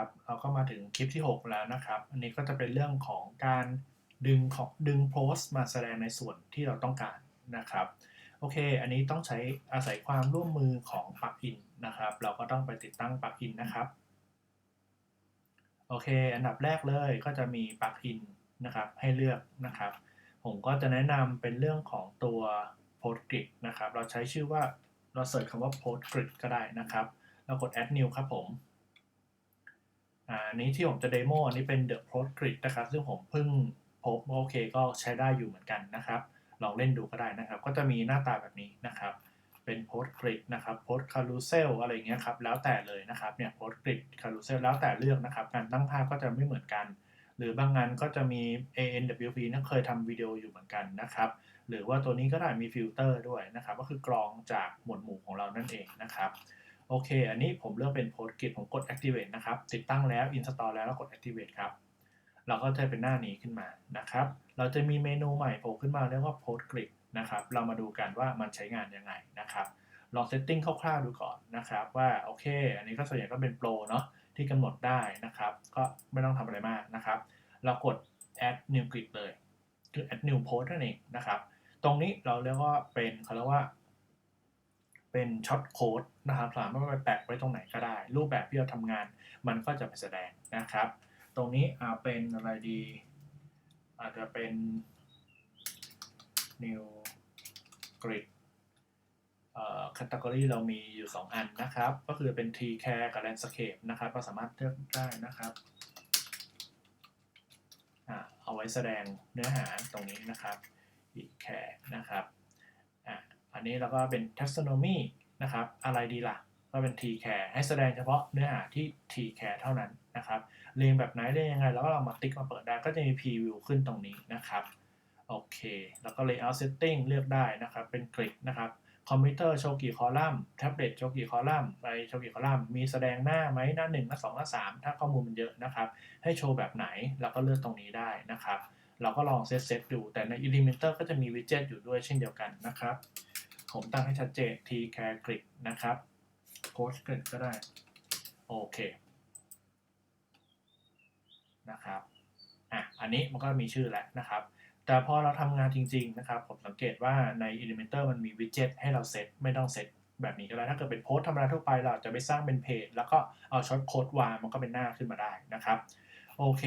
นะครับ เราก็มาถึงคลิปที่ 6 แล้วนะครับ อันนี้ก็จะเป็นเรื่องของการดึงของดึงโพสต์มาแสดงในส่วนที่เราต้องการนะครับ โอเค อันนี้ต้องใช้อาศัยความร่วมมือของปลั๊กอินนะครับ เราก็ต้องไปติดตั้งปลั๊กอินนะครับ โอเค อันดับแรกเลยก็จะมีปลั๊กอินนะครับ ให้เลือกนะครับ ผมก็จะแนะนำเป็นเรื่องของตัว PostGrid นะครับ เราใช้ชื่อว่าเราเสิร์ชคำว่า PostGrid ก็ได้นะครับแล้วกด add new ครับผม อันนี้ที่ผมจะเดโมอันนี้เป็น The PostGrid นะครับ ซึ่งผมเพิ่งพบว่าโอเคก็ใช้ได้อยู่เหมือนกันนะครับลองเล่นดูก็ได้นะครับ ก็จะมีหน้าตาแบบนี้นะครับ เป็น PostGrid นะครับ Post Carousel อะไรเงี้ยครับ แล้วแต่เลยนะครับเนี่ย PostGrid Carousel แล้วแต่เลือกนะครับ การตั้งภาพก็จะไม่เหมือนกัน หรือบางงานก็จะมี ANWP นะเคยทำวิดีโออยู่เหมือนกันนะครับ หรือว่าตัวนี้ก็ได้มีฟิลเตอร์ด้วยนะครับ ก็คือกรองจากหมวดหมู่ของเรานั่นเองนะครับ โอเค อันนี้ผมเลือกเป็น PostGrid ผมกด activate นะครับ ติดตั้งแล้ว install แล้วแล้วกด activate ครับ เราก็จะเป็นหน้านี้ขึ้นมานะครับ เราจะมีเมนูใหม่โผล่ขึ้นมาเรียกว่า PostGrid นะครับ เรามาดูกันว่ามันใช้งานยังไงนะครับ ลองเซตติ้งคร่าวๆดูก่อนนะครับ ว่าโอเค อันนี้ก็ส่วนใหญ่ก็เป็นโปรเนาะที่กำหนดได้นะครับ ก็ไม่ต้องทำอะไรมากนะครับ เรากด add new grid เลย คือ add new post นั่นเองนะครับ ตรงนี้เราเรียกว่าเป็นเขาเรียกว่า เป็นช็อตโค้ดนะครับสามารถไปแปะไว้ตรงไหนก็ได้ รูปแบบที่เราทำงานมันก็จะไปแสดงนะครับ ตรงนี้อาเป็นอะไรดี อาจจะเป็น new grid เอ่อ category เรามีอยู่ 2 อันนะครับ ก็คือเป็น t care กับ landscape นะครับ ก็สามารถเลือกได้นะครับอ่าเอาไว้แสดงเนื้อหาตรงนี้นะครับ t care นะครับ อันนี้เราก็เป็น taxonomy นะครับ อะไรดีล่ะ ก็เป็น t care ให้แสดงเฉพาะเนื้อหาที่ t care เท่านั้นนะครับเรียงแบบไหนเรียงยังไงแล้วก็เรามาติ๊กมาเปิดได้ก็จะมี preview ขึ้นตรงนี้นะครับโอเค แล้วก็ layout setting เลือกได้นะครับ เป็นกริดนะครับคอมพิวเตอร์โชว์กี่คอลัมน์แท็บเล็ตโชว์กี่คอลัมน์ไปโชว์กี่คอลัมน์มีแสดงหน้าไหมหน้า 1 หน้า 2 หน้า 3 ถ้าข้อมูลมันเยอะนะครับ ให้โชว์แบบไหนเราก็เลือกตรงนี้ได้นะครับ เราก็ลองเซตเซตดูแต่ใน Elementor ก็จะมีวิดเจ็ตอยู่ด้วยเช่นเดียวกันนะครับ ผมตั้งให้ชัดเจน t care grid นะครับ post grid ก็ได้ โอเค นะครับ อะ อันนี้มันก็มีชื่อแล้วนะครับ แต่พอเราทำงานจริง ๆ นะครับ ผมสังเกตว่าใน Elementor มันมีวิดเจ็ตให้เราเซต ไม่ต้องเซตแบบนี้ก็ได้ ถ้าเกิดเป็นโพสธรรมดาทั่วไป เราจจะไปสร้างเป็นเพจ แล้วก็เอาช็อตโค้ดวาง มันก็เป็นหน้าขึ้นมาได้นะครับ โอเค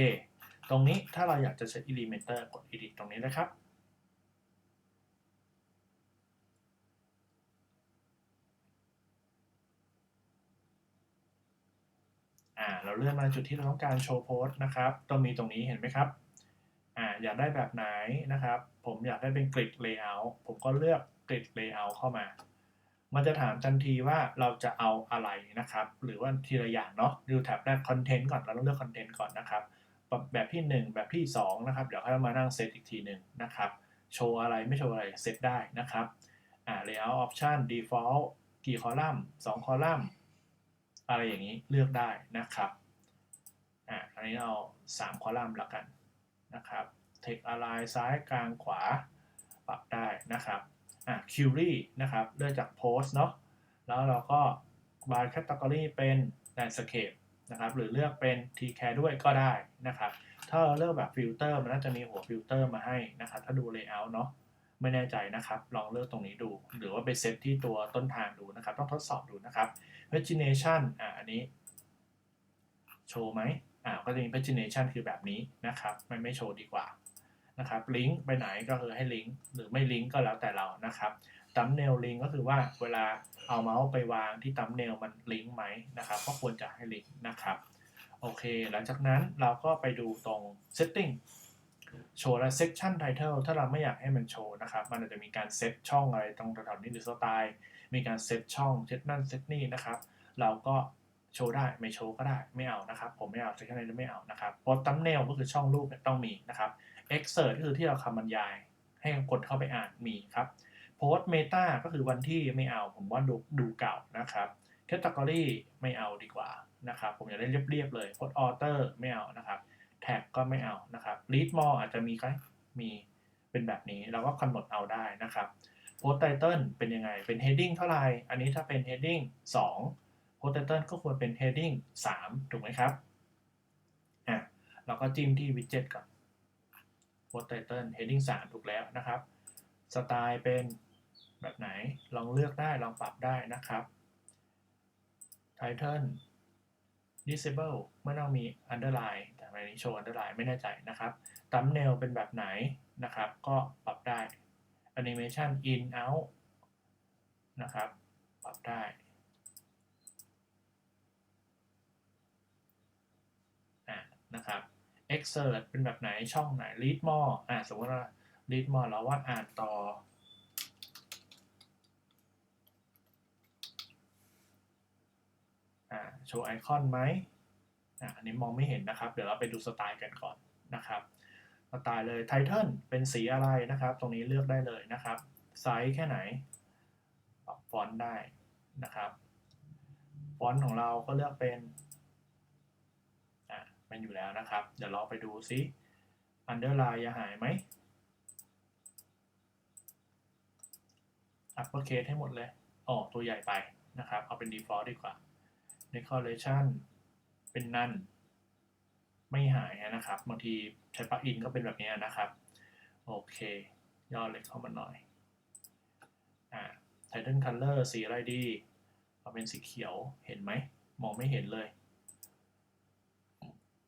ตรงนี้ถ้าเราอยากจะเซต Elementor กด Edit ตรงนี้นะครับ เราเลือกมาจุดที่เราต้องการโชว์โพสต์นะครับต้องมีตรงนี้เห็นไหมครับอ่าอยากได้แบบไหนนะครับ ผมอยากได้เป็นกริด layout ผมก็เลือกกริด layout เข้ามา มันจะถามทันทีว่าเราจะเอาอะไรนะครับ หรือว่าทีละอย่างเนาะดูแท็บแรก content ก่อนเราต้องเลือก content ก่อนนะครับแบบที่ 1 แบบที่ 2 นะครับ เดี๋ยวค่อยมานั่งเซตอีกทีหนึ่งนะครับ โชว์อะไรไม่โชว์อะไรเซตได้นะครับอ่า layout option default กี่คอลัมน์2คอลัมน์ อะไรอย่างนี้เลือกได้นะครับอ่าอันนี้เอา 3 คอลัมน์ละกันนะครับ text align ซ้ายกลางขวาปรับได้นะครับอ่า query นะครับเลือกจาก post เนาะแล้วเราก็ by category เป็น landscape นะครับหรือเลือกเป็น tcare ด้วยก็ได้นะครับ ถ้าเราเลือกแบบฟิลเตอร์มันน่าจะมีหัวฟิลเตอร์มาให้นะครับ ถ้าดู layout เนาะ ไม่แน่ใจนะครับ ลองเลือกตรงนี้ดู หรือว่าไปเซตที่ตัวต้นทางดูนะครับ ต้องทดสอบดูนะครับ pagination อ่าอันนี้ โชว์ไหมอ่าก็จะมี pagination คือแบบนี้นะครับไม่ไม่โชว์ดีกว่านะครับลิงก์ไปไหนก็คือให้ลิงก์หรือไม่ลิงก์ก็แล้วแต่เรานะครับ thumbnail link ก็คือว่าเวลาเอาเมาส์ไปวางที่ thumbnail มันลิงก์ไหมนะครับก็ควรจะให้ลิงก์นะครับโอเค หลังจากนั้นเราก็ไปดูตรง setting โชว์และ section title ถ้าเราไม่อยากให้มันโชว์นะครับ มันอาจจะมีการเซตช่องอะไรตรงแถวๆนี้หรือสไตล์ มีการเซตช่องเซตนั่นเซตนี่นะครับ เราก็โชว์ได้ไม่โชว์ก็ได้ไม่เอานะครับ ผมไม่เอา section title ไม่เอานะครับ post thumbnail ก็คือช่องรูปเนี่ยต้องมีนะครับ excerpt ก็คือที่เราคำบรรยาย ให้คนเข้าไปอ่านมีครับ post meta ก็คือวันที่ไม่เอา ผมว่าดูดูเก่านะครับ category ไม่เอาดีกว่านะครับ ผมอยากได้เรียบๆเลย post author ไม่เอานะครับ tag ก็ไม่เอานะครับ read more อาจจะมีก็มีเป็นแบบนี้เราก็กำหนดเอาได้นะครับ post title เป็นยังไง เป็น heading เท่าไหร่ อันนี้ถ้าเป็น heading 2 post title ก็ควรเป็น heading 3 ถูกไหมครับอะเราก็จิ้มที่ widget ก่อน post title heading 3 ถูกแล้วนะครับ สไตล์เป็นแบบไหน ลองเลือกได้ ลองปรับได้นะครับ title disable ไม่ต้องมี underline แต่ในนี้โชว์ underline ไม่แน่ใจนะครับ thumbnail เป็นแบบไหนนะครับ ก็ปรับได้ animation in out นะครับ ปรับได้อ่านะครับ excerpt เป็นแบบไหนช่องไหน read more อ่าสมมติว่า read more เราว่าอ่านต่ออ่าโชว์ไอคอนไหม อันนี้มองไม่เห็นนะครับ เดี๋ยวเราไปดูสไตล์กันก่อนนะครับสไตล์เลย Title เป็นสีอะไรนะครับ ตรงนี้เลือกได้เลยนะครับ ไซส์แค่ไหนปรับฟอนต์ได้นะครับ ฟอนต์ของเราก็เลือกเป็นอ่าเป็นอยู่แล้วนะครับ เดี๋ยวเราไปดูซิ underline จะหายไหม uppercase ให้หมดเลยอ๋อตัวใหญ่ไปนะครับ เอาเป็น default ดีกว่า decoration เป็นนั่น ไม่หายนะครับ บางทีใช้ปลั๊กอินก็เป็นแบบนี้นะครับ โอเค ย่อเล็กเข้ามาหน่อยอ่า title color สีอะไรดี เอาเป็นสีเขียวเห็นไหม มองไม่เห็นเลย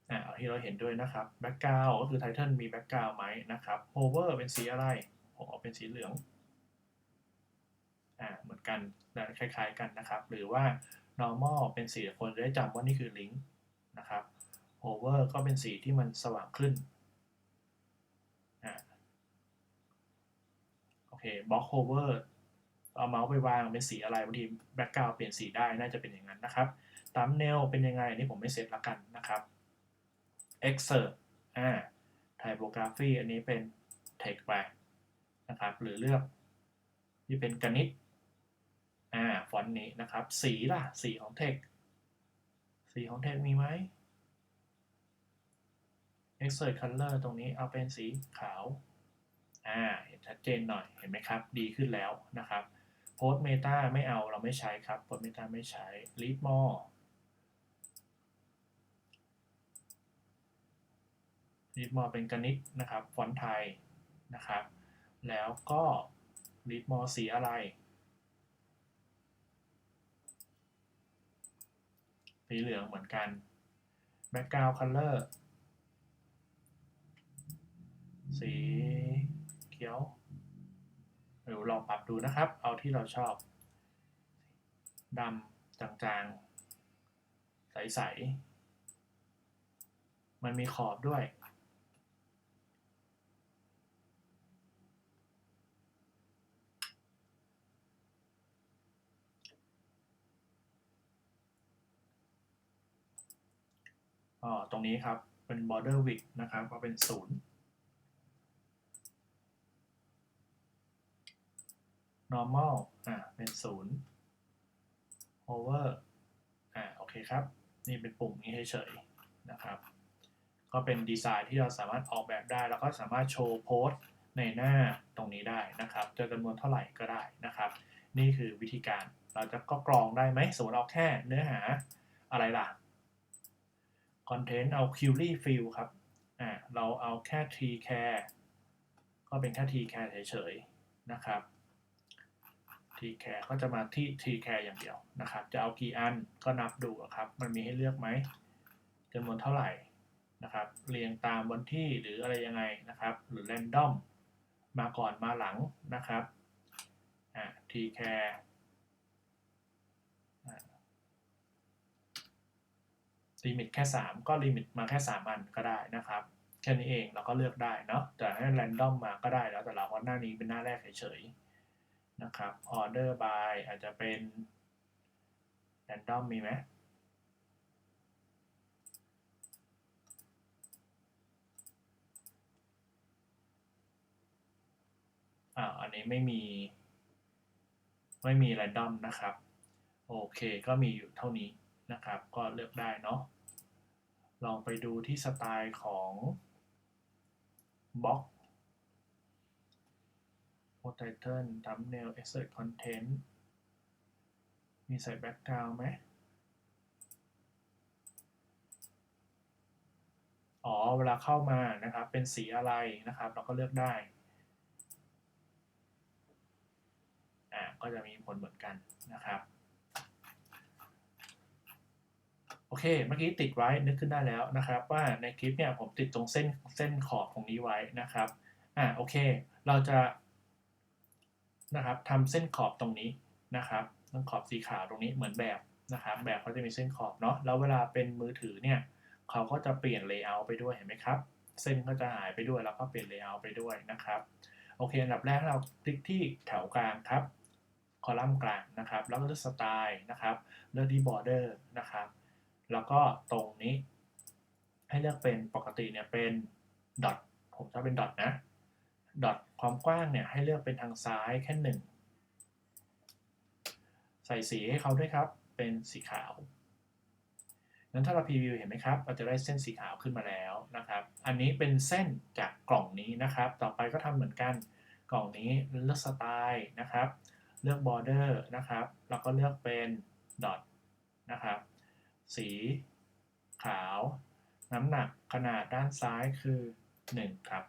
อ่าเอาที่เราเห็นด้วยนะครับ background ก็คือ title มี background ไหมนะครับ hover เป็นสีอะไรผมเอาเป็นสีเหลืองอ่าเหมือนกันและคล้ายๆกันนะครับ หรือว่า normal เป็นสีคนจะได้จำว่านี่คือลิงก์ นะครับ hover ก็เป็นสีที่มันสว่างขึ้นอโอเค box hover เอาเมาส์ไปวางเป็นสีอะไรบางที background เปลี่ยนสีได้น่าจะเป็นอย่างนั้นนะครับ thumbnail เป็นยังไงอันนี่ผมไม่เซตละกันนะครับ excerpt อ่า typography อันนี้เป็น text ไปนะครับ หรือเลือกที่เป็นกนิตอ่าฟอนต์นี้นะครับ สีล่ะ สีของ text สีของ text มีไหม excerpt color ตรงนี้เอาเป็นสีขาว อ่า เห็นชัดเจนหน่อย เห็นไหมครับ ดีขึ้นแล้วนะครับ post meta ไม่เอา เราไม่ใช้ครับ post meta ไม่ใช้ read more read more เป็นกนิตนะครับ ฟอนต์ไทยนะครับ แล้วก็ read more สีอะไร สีเหลืองเหมือนกัน background color สีเขียวเดี๋ยวลองปรับดูนะครับ เอาที่เราชอบดำจางๆ ใส ๆ มันมีขอบด้วย อ๋อตรงนี้ครับเป็น border width นะครับก็เป็นศูนย์ normal อ่าเป็นศูนย์ over อ่าโอเคครับ นี่เป็นปุ่มนี้เฉยๆนะครับ ก็เป็นดีไซน์ที่เราสามารถออกแบบได้ แล้วก็สามารถโชว์โพสต์ในหน้าตรงนี้ได้นะครับจะจำนวนเท่าไหร่ก็ได้นะครับ นี่คือวิธีการเราจะก็กรองได้ไหมสมมติเอาแค่เนื้อหาอะไรล่ะ content เอา query field ครับอ่าเราเอาแค่ t care ก็เป็นแค่ t care เฉยๆนะครับ t care ก็จะมาที่ t care อย่างเดียวนะครับ จะเอากี่อันก็นับดูครับ มันมีให้เลือกไหมจำนวนเท่าไหร่นะครับ เรียงตามวันที่หรืออะไรยังไงนะครับ หรือ random มาก่อนมาหลังนะครับอ่า t care ลิมิตแค่ 3 ก็ลิมิตมาแค่ 3 อันก็ได้นะครับ แค่นี้เองเราก็เลือกได้เนาะแต่ให้ random มาก็ได้แล้วแต่เราเพราหน้านี้เป็นหน้าแรกเฉยๆนะครับ order by อาจจะเป็น random มีไหมอ่าอันนี้ไม่มี ไม่มี random นะครับ โอเคก็มีอยู่เท่านี้นะครับ ก็เลือกได้เนาะ ลองไปดูที่สไตล์ของบล็อก post title thumbnail insert content มีใส่ background ไหมอ๋อ เวลาเข้ามานะครับ เป็นสีอะไรนะครับ เราก็เลือกได้ อ่า ก็จะมีผลเหมือนกันนะครับ โอเค เมื่อกี้ติดไว้นึกขึ้นได้แล้วนะครับ ว่าในคลิปเนี่ยผมติดตรงเส้นเส้นขอบตรงนี้ไว้นะครับอ่าโอเค เราจะนะครับทำเส้นขอบตรงนี้นะครับเส้นขอบสีขาวตรงนี้เหมือนแบบนะครับแบบเขาจะมีเส้นขอบเนาะแล้วเวลาเป็นมือถือเนี่ยเขาก็จะเปลี่ยนเลเยอร์ไปด้วยเห็นไหมครับ เส้นก็จะหายไปด้วยแล้วก็เปลี่ยนเลเยอร์ไปด้วยนะครับโอเคอันดับแรกเราคลิกที่แถวกลางครับ คอลัมน์กลางนะครับ แล้วก็เลือกสไตล์นะครับเลือกที่ border นะครับ แล้วก็ตรงนี้ ให้เลือกเป็นปกติเนี่ยเป็น dot ผมชอบเป็น dot นะ dot ความกว้างเนี่ยให้เลือกเป็นทางซ้ายแค่หนึ่งใส่สีให้เขาด้วยครับ เป็นสีขาวนั้นถ้าเราพรีวิวเห็นไหมครับเราจะได้เส้นสีขาวขึ้นมาแล้วนะครับ อันนี้เป็นเส้นจากกล่องนี้นะครับ ต่อไปก็ทำเหมือนกันกล่องนี้เลือกสไตล์นะครับ เลือก border นะครับ แล้วก็เลือกเป็น dot นะครับ สี ขาว น้ำหนักขนาดด้านซ้ายคือ 1 ครับ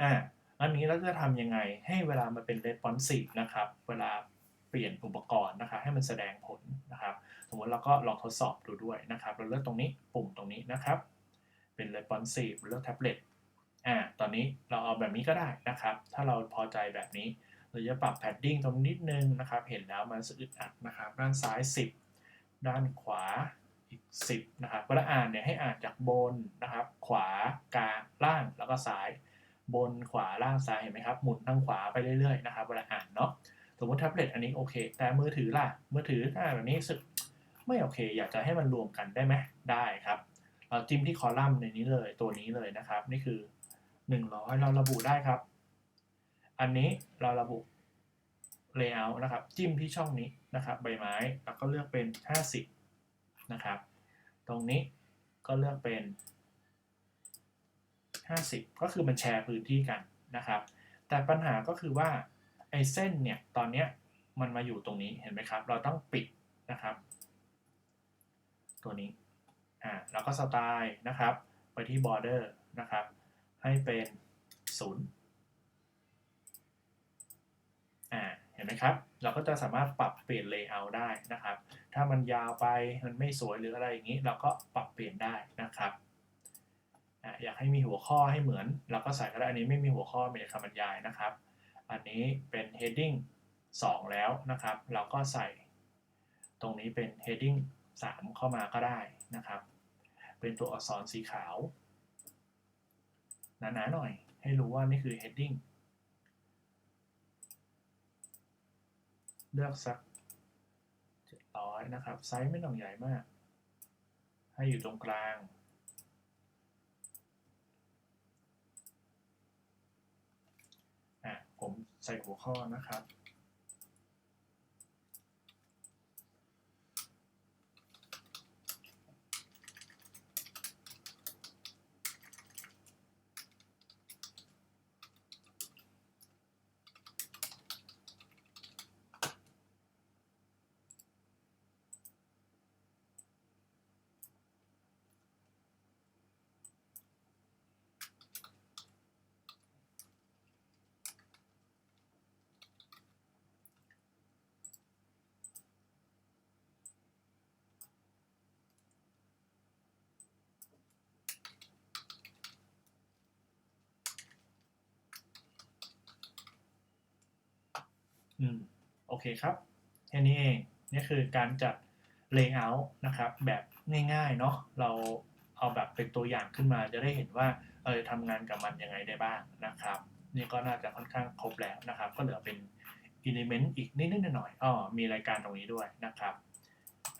อะอันนี้เราจะทำยังไงให้เวลามันเป็น responsive นะครับ เวลาเปลี่ยนอุปกรณ์นะครับให้มันแสดงผลนะครับ สมมติเราก็ลองทดสอบดูด้วยนะครับ เราเลือกตรงนี้ปุ่มตรงนี้นะครับ เป็น responsive เลือกแท็บเล็ตอ่าตอนนี้เราเอาแบบนี้ก็ได้นะครับ ถ้าเราพอใจแบบนี้เราจะปรับ padding ตรงนิดนึงนะครับ เห็นแล้วมันสึกอึดอัดนะครับ ด้านซ้าย 10 ด้านขวาอีก 10นะครับเวลาอ่านเนี่ยให้อ่านจากบนนะครับ ขวากลางล่างแล้วก็ซ้าย บนขวาล่างซ้ายเห็นไหมครับหมุนทางขวาไปเรื่อยๆนะครับเวลาอ่านเนาะสมมติแท็บเล็ตอันนี้โอเค แต่มือถือล่ะมือถือถ้าแบบนี้สึกไม่โอเค อยากจะให้มันรวมกันได้ไหมได้ครับเราจิ้มที่คอลัมน์ในนี้เลยตัวนี้เลยนะครับ นี่คือ 100 เราระบุได้ครับ อันนี้เราระบุ layout นะครับ จิ้มที่ช่องนี้นะครับ ใบไม้แล้วก็เลือกเป็น 50 นะครับ ตรงนี้ก็เลือกเป็น 50 ก็คือมันแชร์พื้นที่กันนะครับ แต่ปัญหาก็คือว่าไอ้เส้นเนี่ยตอนเนี้ยมันมาอยู่ตรงนี้เห็นไหมครับ เราต้องปิดนะครับ ตัวนี้อ่าแล้วก็สไตล์นะครับ ไปที่ border นะครับ ให้เป็น 0 เห็นไหมครับ เราก็จะสามารถปรับเปลี่ยน layout ได้นะครับ ถ้ามันยาวไปมันไม่สวยหรืออะไรอย่างนี้ เราก็ปรับเปลี่ยนได้นะครับอ่าอยากให้มีหัวข้อให้เหมือน เราก็ใส่ก็ได้อันนี้ไม่มีหัวข้อมีแต่คำบรรยายนะครับ อันนี้เป็น heading 2 แล้วนะครับ เราก็ใส่ตรงนี้เป็น heading 3 เข้ามาก็ได้นะครับ เป็นตัวอักษรสีขาวหนาๆหน่อย ให้รู้ว่านี่คือ heading เลือกสักเจ็ดร้อยนะครับ ไซส์ไม่ต้องใหญ่มาก ให้อยู่ตรงกลาง อะ ผมใส่หัวข้อนะครับ อืมโอเคครับแค่นี้เองนี่คือการจัด layout นะครับ แบบง่ายๆเนาะเราเอาแบบเป็นตัวอย่างขึ้นมาจะได้เห็นว่าเออทำงานกับมันยังไงได้บ้างนะครับ นี่ก็น่าจะค่อนข้างครบแล้วนะครับ ก็เหลือเป็น element อีกนิดๆหน่อยๆอ๋อมีรายการตรงนี้ด้วยนะครับ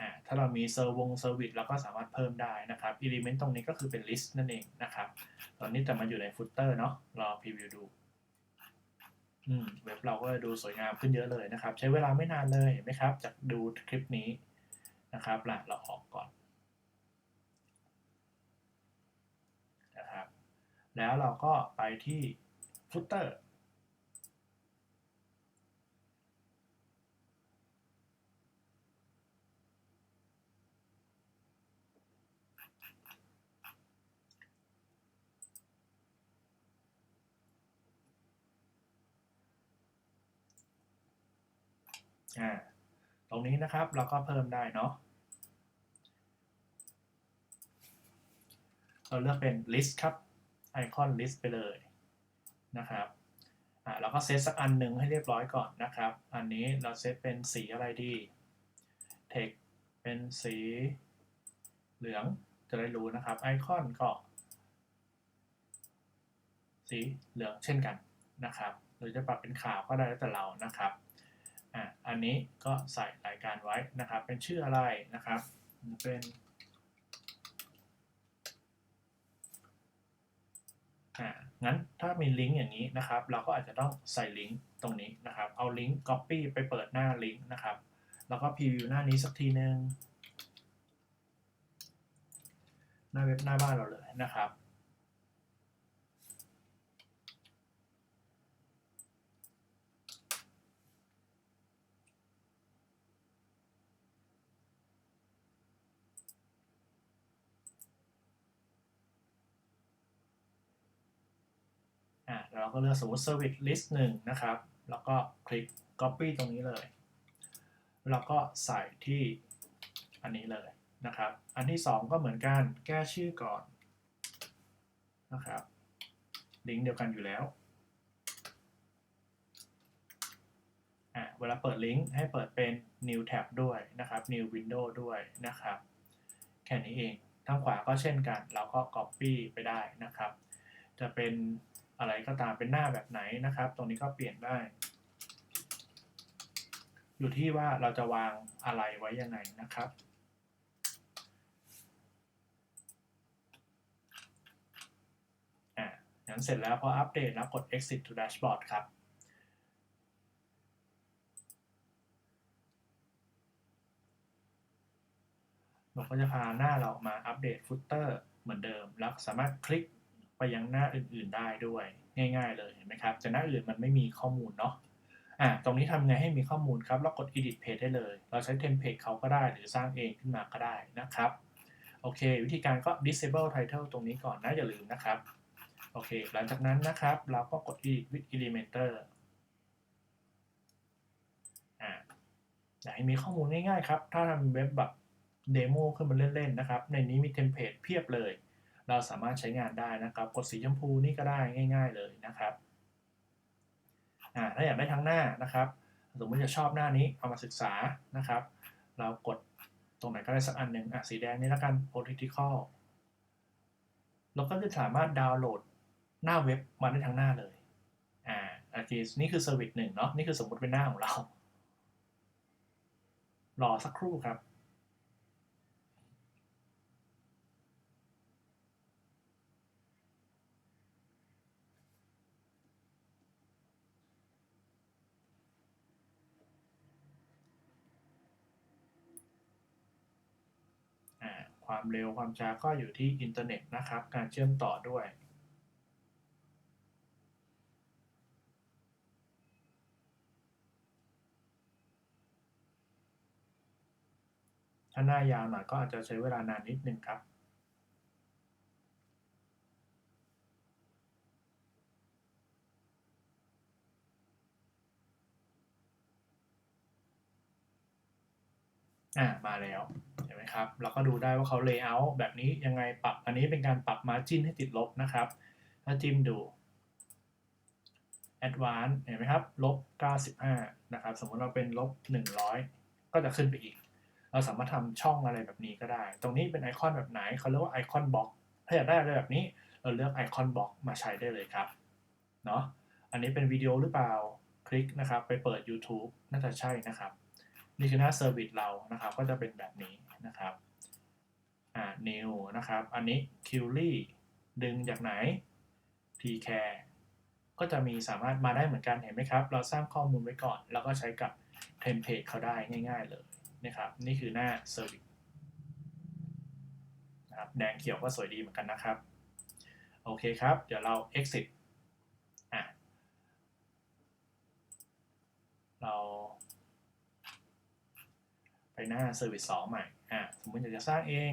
อ่าถ้าเรามีเซอร์วงเซอร์วิสเราก็สามารถเพิ่มได้นะครับ element ตรงนี้ก็คือเป็น list นั่นเองนะครับ ตอนนี้แต่มาอยู่ใน footer เนาะรอพรีวิวดู เว็บเราก็ดูสวยงามขึ้นเยอะเลยนะครับ ใช้เวลาไม่นานเลยเห็นไหมครับ จากดูคลิปนี้นะครับละเราออกก่อนนะครับ แล้วเราก็ไปที่ฟุตเตอร์ อ่าตรงนี้นะครับเราก็เพิ่มได้เนาะเราเลือกเป็น list ครับไอคอน list ไปเลยนะครับอ่าเราก็เซตสักอันหนึ่งให้เรียบร้อยก่อนนะครับ อันนี้เราเซตเป็นสีอะไรดี text เป็นสีเหลืองจะได้รู้นะครับ ไอคอนก็ สีเหลืองเช่นกันนะครับหรือจะปรับเป็นขาวก็ได้แล้วแต่เรานะครับ อะอันนี้ก็ใส่รายการไว้นะครับ เป็นชื่ออะไรนะครับ เป็นอ่างั้นถ้ามีลิงก์อย่างนี้นะครับ เราก็อาจจะต้องใส่ลิงก์ตรงนี้นะครับ เอาลิงก์ copy ไปเปิดหน้าลิงก์นะครับ แล้วก็พรีวิวหน้านี้สักทีนึงหน้าเว็บหน้าบ้านเราเลยนะครับ เราก็เลือกสมมติ service list หนึ่งนะครับ แล้วก็คลิก copy ตรงนี้เลย แล้วก็ใส่ที่อันนี้เลยนะครับ อันที่ 2 ก็เหมือนกันแก้ชื่อก่อนนะครับ ลิงก์เดียวกันอยู่แล้วอะเวลาเปิดลิงก์ให้เปิดเป็น new tab ด้วยนะครับ new window ด้วยนะครับ แค่นี้เองทางขวาก็เช่นกัน เราก็ copy ไปได้นะครับ จะเป็น อะไรก็ตามเป็นหน้าแบบไหนนะครับ ตรงนี้ก็เปลี่ยนได้ อยู่ที่ว่าเราจะวางอะไรไว้ยังไงนะครับอะงั้นเสร็จแล้วพออัปเดตแล้วกด exit to dashboard ครับเราก็จะพาหน้าเรามาอัปเดตฟุตเตอร์เหมือนเดิม แล้วสามารถคลิก ไปยังหน้าอื่นๆได้ด้วย ง่ายๆเลยเห็นไหมครับแต่หน้าอื่นมันไม่มีข้อมูลเนาะอะตรงนี้ทำไงให้มีข้อมูลครับเรากด edit page ได้เลย เราใช้เทมเพลตเขาก็ได้ หรือสร้างเองขึ้นมาก็ได้นะครับโอเค วิธีการก็ disable title ตรงนี้ก่อนนะอย่าลืมนะครับโอเค หลังจากนั้นนะครับ เราก็กด edit with elementor อ่าอยากให้มีข้อมูลง่ายๆครับ ถ้าทำเว็บแบบเดโมขึ้นมาเล่นๆนะครับ ในนี้มีเทมเพลตเพียบเลย เราสามารถใช้งานได้นะครับ กดสีชมพูนี่ก็ได้ง่าย ๆ เลยนะครับถ้าอยากได้ทั้งหน้านะครับสมมติจะชอบหน้านี้เอามาศึกษานะครับ เรากดตรงไหนก็ได้สักอันหนึ่งอะสีแดงนี่แล้วกัน political เราก็จะสามารถดาวน์โหลดหน้าเว็บมาได้ทั้งหน้าเลยอ่าโอเคนี่คือเซอร์วิสหนึ่งเนาะนี่คือสมมติเป็นหน้าของเรา รอสักครู่ครับ อ่า ความเร็วความช้าก็อยู่ที่อินเทอร์เน็ตนะครับ การเชื่อมต่อด้วย ถ้าหน้ายาวหน่อยก็อาจจะใช้เวลานานนิดนึงครับ อ่ามาแล้วเห็นไหมครับเราก็ดูได้ว่าเขา layout แบบนี้ยังไงปรับอันนี้เป็นการปรับ margin ให้ติดลบนะครับถ้าจิ้มดู advanced เห็นไหมครับลบ 95 นะครับ สมมติเราเป็นลบ 100 ก็จะขึ้นไปอีก เราสามารถทำช่องอะไรแบบนี้ก็ได้ ตรงนี้เป็นไอคอนแบบไหนเขาเรียกว่าไอคอนบล็อกถ้าอยากได้อะไรแบบนี้ เราเลือกไอคอนบล็อกมาใช้ได้เลยครับเนาะอันนี้เป็นวิดีโอหรือเปล่าคลิกนะครับ ไปเปิด YouTube น่าจะใช่นะครับ นี่คือหน้าเซอร์วิสเรานะครับ ก็จะเป็นแบบนี้นะครับอ่า new นะครับ อันนี้ query ดึงจากไหน tcare ก็จะมีสามารถมาได้เหมือนกันเห็นไหมครับ เราสร้างข้อมูลไว้ก่อน แล้วก็ใช้กับเทมเพลตเขาได้ง่าย ๆเลยนะครับ นี่คือหน้าเซอร์วิสนะครับแดงเขียวก็สวยดีเหมือนกันนะครับ โอเคครับ เดี๋ยวเรา exit อะเรา ไปหน้า Service 2 ใหม่อะสมมติอยากจะสร้างเอง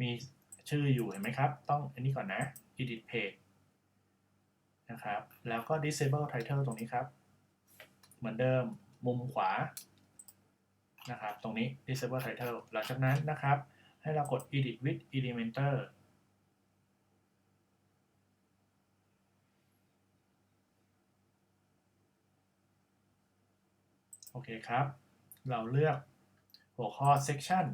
มีชื่ออยู่เห็นไหมครับ ต้องอันนี้ก่อนนะ edit page นะครับ แล้วก็ disable title ตรงนี้ครับ เหมือนเดิมมุมขวานะครับ ตรงนี้ disable title หลังจากนั้นนะครับ ให้เรากด edit with elementer โอเคครับ เราเลือกหัวข้อ section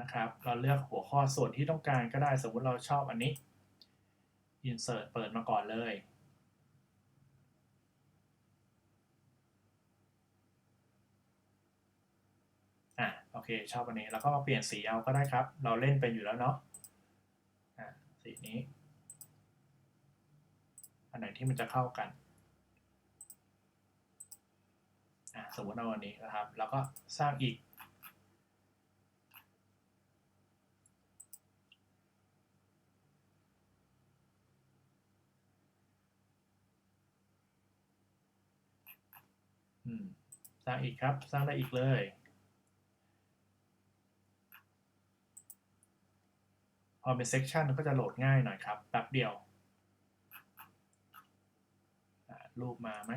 นะครับ เราเลือกหัวข้อส่วนที่ต้องการก็ได้สมมุติเราชอบอันนี้ insert เปิดมาก่อนเลยอะโอเค ชอบอันนี้ แล้วก็มาเปลี่ยนสีเอาก็ได้ครับ เราเล่นเป็นอยู่แล้วเนาะอะสีนี้ อันไหนที่มันจะเข้ากัน อะ สมมติเอาอันนี้นะครับ แล้วก็สร้างอีก สร้างอีกครับ สร้างได้อีกเลยพอเป็นเซ c ชันก็จะโหลดง่ายหน่อยครับ แป๊บเดียวรูปมาไหม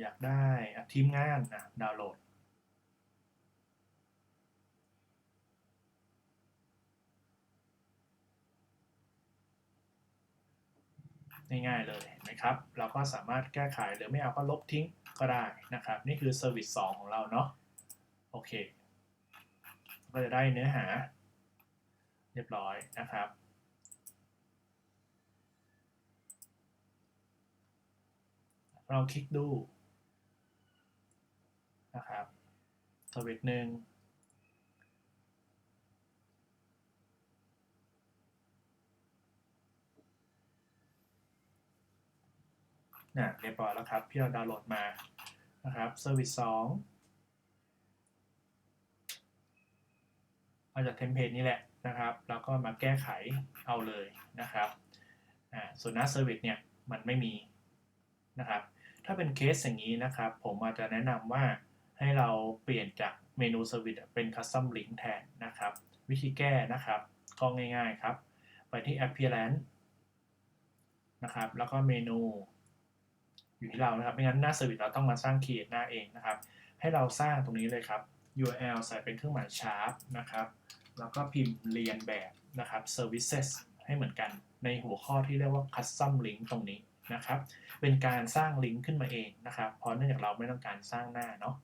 อยากได้ทีมงานอะดาวน์โหลด ง่ายๆเลยเห็นไหมครับ เราก็สามารถแก้ไขหรือไม่เอาก็ลบทิ้งก็ได้นะครับ นี่คือเซอร์วิส2ของเราเนาะโอเค ก็จะได้เนื้อหา เรียบร้อยนะครับเราคลิกดู นะครับเซอร์วิสหนึ่งนะเรียบร้อยแล้วครับที่เราดาวน์โหลดมานะครับเซอร์วิสสองเอาจากเทมเพลตนี้แหละนะครับ แล้วก็มาแก้ไขเอาเลยนะครับอ่าส่วนหน้าเซอร์วิสเนี่ยมันไม่มีนะครับ ถ้าเป็นเคสอย่างนี้นะครับ ผมอาจจะแนะนำว่า ให้เราเปลี่ยนจากเมนูเซอร์วิสเป็นคัสตอมลิงก์แทนนะครับ วิธีแก้นะครับก็ง่ายๆครับ ไปที่ appearance นะครับ แล้วก็เมนู อยู่ที่เรานะครับ ไม่งั้นหน้าเซอร์วิสเราต้องมาสร้าง create หน้าเองนะครับ ให้เราสร้างตรงนี้เลยครับ URL ใส่เป็นเครื่องหมาย sharp นะครับ แล้วก็พิมพ์เรียนแบบนะครับ services ให้เหมือนกันในหัวข้อที่เรียกว่า custom link ตรงนี้นะครับ เป็นการสร้างลิงก์ขึ้นมาเองนะครับ เพราะเนื่องจากเราไม่ต้องการสร้างหน้าเนาะ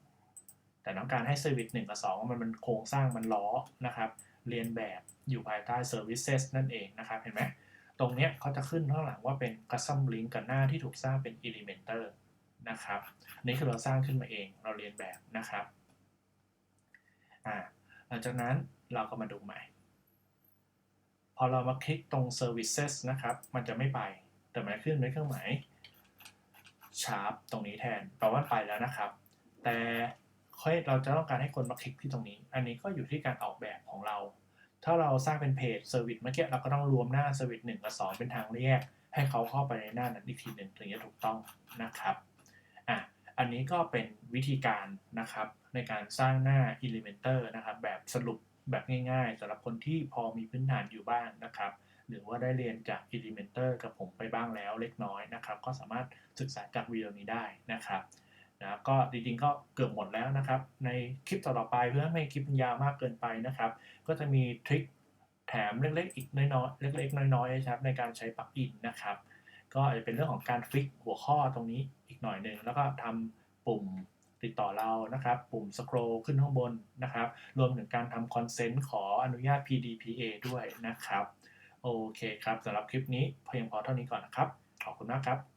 แต่ต้องการให้เซอร์วิสหนึ่งกับสองมันมันโครงสร้างมันล้อนะครับ เรียนแบบอยู่ภายใต้ services นั่นเองนะครับ เห็นไหมตรงนี้เขาจะขึ้นข้างหลังว่าเป็น custom link กับหน้าที่ถูกสร้างเป็น elementer นะครับนี่คือเราสร้างขึ้นมาเองเราเรียนแบบนะครับอ่าหลังจากนั้นเราก็มาดูใหม่ พอเรามาคลิกตรง services นะครับ มันจะไม่ไป แต่มันขึ้นเป็นเครื่องหมาย sharp ตรงนี้แทนแปลว่าไปแล้วนะครับ แต่ ค่อยเราจะต้องการให้คนมาคลิกที่ตรงนี้ อันนี้ก็อยู่ที่การออกแบบของเรา ถ้าเราสร้างเป็นเพจเซอร์วิสเมื่อกี้เราก็ต้องรวมหน้าเซอร์วิสหนึ่งกับสองเป็นทางแยก ให้เขาเข้าไปในหน้านั้นอีกทีหนึ่งถึงจะถูกต้องนะครับอะอันนี้ก็เป็นวิธีการนะครับในการสร้างหน้า Elementor นะครับแบบสรุปแบบง่ายๆสำหรับคนที่พอมีพื้นฐานอยู่บ้างนะครับ หรือว่าได้เรียนจาก Elementor กับผมไปบ้างแล้วเล็กน้อยนะครับ ก็สามารถศึกษาจากวิดีโอนี้ได้นะครับ นะก็จริงๆก็เกือบหมดแล้วนะครับ ในคลิปต่อๆไปเพื่อไม่ให้คลิปยาวมากเกินไปนะครับ ก็จะมีทริคแถมเล็กๆอีกน้อยๆเล็กๆน้อยๆนะครับในการใช้ปลั๊กอินนะครับ ก็อาจจะเป็นเรื่องของการฟิกหัวข้อตรงนี้อีกหน่อยหนึ่งแล้วก็ทำปุ่มติดต่อเรานะครับ ปุ่มสครอขึ้นข้างบนนะครับ รวมถึงการทำคอนเซนต์ขออนุญาต PDPA ด้วยนะครับ โอเคครับสำหรับคลิปนี้เพียงพอเท่านี้ก่อนนะครับ ขอบคุณมากครับ